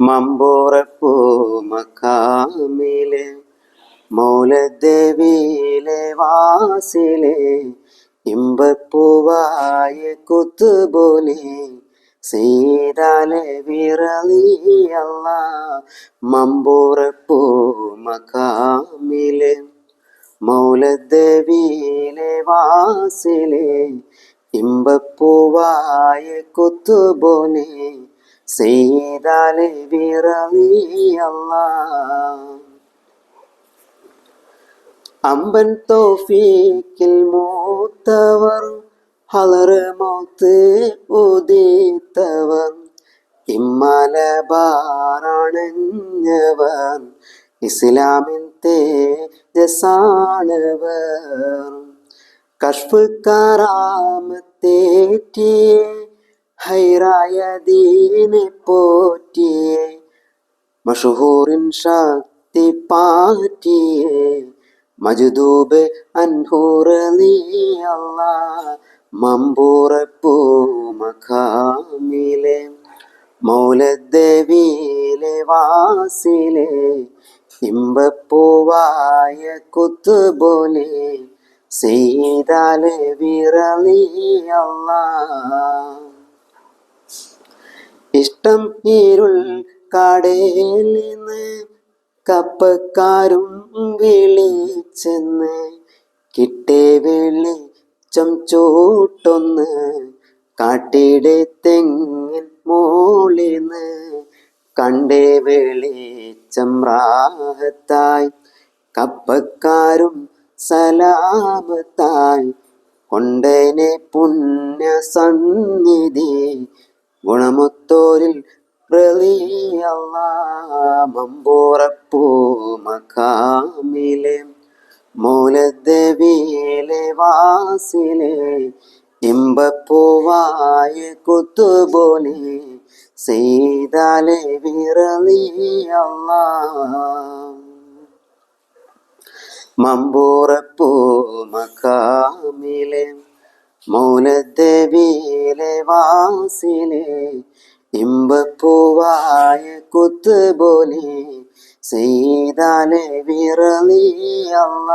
മമ്പൂറപ്പൂ മക്കാമിലെ മൗലദേവിയിലെ വാസിലെ ഇമ്പപ്പൂവായ കുത്തുപോലെ സീതാലെ വിറളിയല്ല മമ്പൂറപ്പൂ മക്കാമിലെ മൗലദേവിയിലെ വാസിലെ ഇമ്പപ്പൂവായ കുത്തുപോലെ ചെയ്താലെ വിറവിയല്ല Amban തോഫീക്കിൽ മൂത്തവർ ഹളറ് mouth ഉദിത്തവർ. ഇമ്മലബാറാണഞ്ഞവർ ഇസ്ലാമിൻ തേജസാണവർ കഷ്ഫ് കറാമത്തേറ്റിയേ ഹൈറായ ദീനെ പോറ്റിയേ മഷഹൂറിൻ ശക്തി പാറ്റിയേ. മജുദൂബ് അൻഹൂറലിയല്ല മമ്പൂറപ്പൂ മഖാമിലെ. മൗലദേവിയിലെ വാസിലെ ഇമ്പപ്പൂവായ കുത്തുപോലെ ചെയ്താലെ വിറലിയല്ല ഇഷ്ടം ഇരുൾ കടയിൽ നിന്ന് കപ്പക്കാരും വിളിച്ചെന്ന് കിട്ടേ വെളിച്ചം ചൂട്ടൊന്ന് കാട്ടിടെ തെങ്ങിൻ മോളിന്ന് കണ്ടേ വെളിച്ചം റാഹത്തായി. കപ്പക്കാരും സലാമത്തായി. കൊണ്ടേനെ പുണ്യ സന്നിധി ഗുണമുത്തോരിൽ മൂലദേവിയിലെ വാസിലെ ഇമ്പപ്പൂവായ കുത്തുപോലെ ചെയ്താലെ വിറലിയല്ല മമ്പൂറപ്പൂ വാസിലെ ഇമ്പപ്പൂവായ കുത്തുപോലെ ചെയ്താലെ വിറലിയല്ല